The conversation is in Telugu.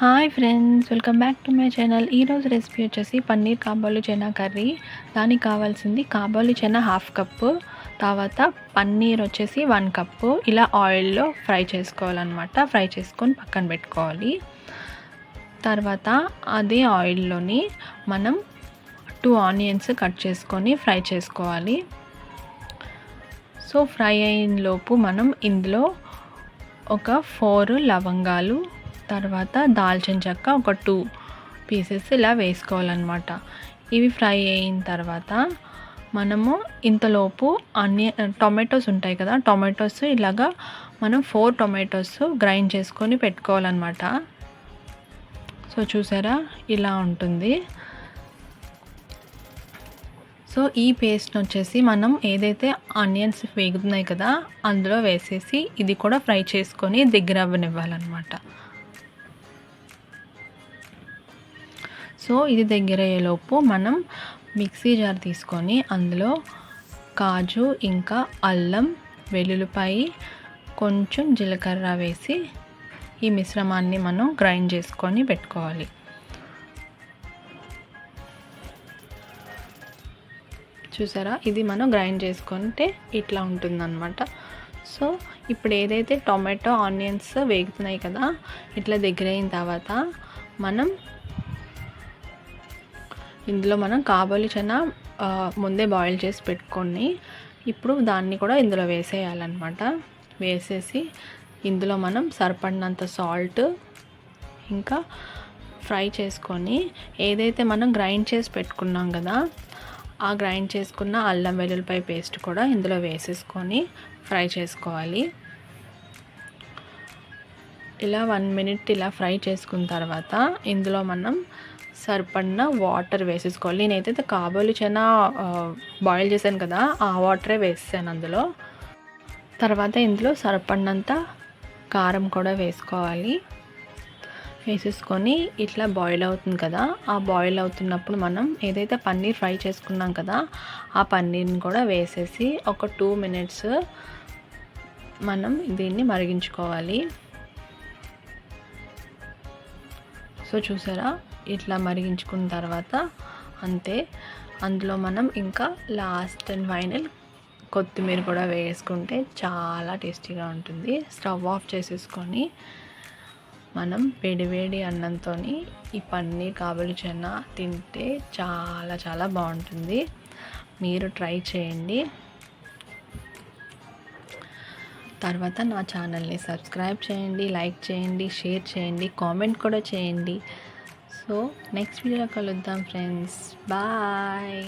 Hi friends welcome back to my channel ఈరోజు రెసిపీ వచ్చేసి పన్నీర్ కాబోలి చెనా కర్రీ. దానికి కావాల్సింది కాబోలి చెనా హాఫ్ కప్పు తర్వాత పన్నీర్ వచ్చేసి వన్ కప్పు ఇలా ఆయిల్లో ఫ్రై చేసుకోవాలన్నమాట. ఫ్రై చేసుకొని పక్కన పెట్టుకోవాలి. తర్వాత అదే ఆయిల్లోని మనం టూ ఆనియన్స్ కట్ చేసుకొని ఫ్రై చేసుకోవాలి. సో ఫ్రై అయిన లోపు మనం ఇందులో ఒక ఫోర్ లవంగాలు తర్వాత దాల్చిన చెక్క ఒక టూ పీసెస్ ఇలా వేసుకోవాలన్నమాట. ఇవి ఫ్రై అయిన తర్వాత మనము ఇంతలోపు అన్ని టొమాటోస్ ఉంటాయి కదా టొమాటోస్ ఇలాగా మనం ఫోర్ టొమాటోస్ గ్రైండ్ చేసుకొని పెట్టుకోవాలన్నమాట. సో చూసారా ఇలా ఉంటుంది. సో ఈ పేస్ట్ వచ్చేసి మనం ఏదైతే ఆనియన్స్ వేగుతున్నాయి కదా అందులో వేసేసి ఇది కూడా ఫ్రై చేసుకొని దగ్గర అవ్వనివ్వాలన్నమాట. సో ఇది దగ్గర అయ్యేలోపు మనం మిక్సీ జార్ తీసుకొని అందులో కాజు ఇంకా అల్లం వెల్లుల్లిపాయి కొంచెం జీలకర్ర వేసి ఈ మిశ్రమాన్ని మనం గ్రైండ్ చేసుకొని పెట్టుకోవాలి. చూసారా? ఇది మనం గ్రైండ్ చేసుకుంటే ఇట్లా ఉంటుందన్నమాట. సో ఇప్పుడు ఏదైతే టొమాటో ఆనియన్స్ వేగుతున్నాయి కదా ఇట్లా దగ్గర అయిన తర్వాత మనం ఇందులో మనం కాబోలి చెన ముందే బాయిల్ చేసి పెట్టుకొని ఇప్పుడు దాన్ని కూడా ఇందులో వేసేయాలన్నమాట. వేసేసి ఇందులో మనం సరిపడినంత సాల్ట్ ఇంకా ఫ్రై చేసుకొని ఏదైతే మనం గ్రైండ్ చేసి పెట్టుకున్నాం కదా ఆ గ్రైండ్ చేసుకున్న అల్లం వెల్లుల్లిపాయ పేస్ట్ కూడా ఇందులో వేసేసుకొని ఫ్రై చేసుకోవాలి. ఇలా వన్ మినిట్ ఇలా ఫ్రై చేసుకున్న తర్వాత ఇందులో మనం సరిపడిన వాటర్ వేసేసుకోవాలి. నేనైతే కాబోలి చెన బాయిల్ చేశాను కదా ఆ వాటరే వేసాను అందులో. తర్వాత ఇందులో సరిపడినంత కారం కూడా వేసుకోవాలి. వేసేసుకొని ఇట్లా బాయిల్ అవుతుంది కదా ఆ బాయిల్ అవుతున్నప్పుడు మనం ఏదైతే పన్నీర్ ఫ్రై చేసుకున్నాం కదా ఆ పన్నీర్ని కూడా వేసేసి ఒక టూ మినిట్స్ మనం దీన్ని మరిగించుకోవాలి. సో చూసారా? ఇట్లా మరిగించుకున్న తర్వాత అంతే. అందులో మనం ఇంకా లాస్ట్ అండ్ ఫైనల్ కొత్తిమీర కూడా వేసుకుంటే చాలా టేస్టీగా ఉంటుంది. స్టవ్ ఆఫ్ చేసేసుకొని మనం వేడివేడి అన్నంతో ఈ పన్నీర్ కాబులి చెన్న తింటే చాలా చాలా బాగుంటుంది. మీరు ట్రై చేయండి. తర్వాత నా ఛానల్ని సబ్స్క్రైబ్ చేయండి లైక్ చేయండి షేర్ చేయండి కామెంట్ కూడా చేయండి. సో నెక్స్ట్ వీడియోలో కలుద్దాం ఫ్రెండ్స్ బాయ్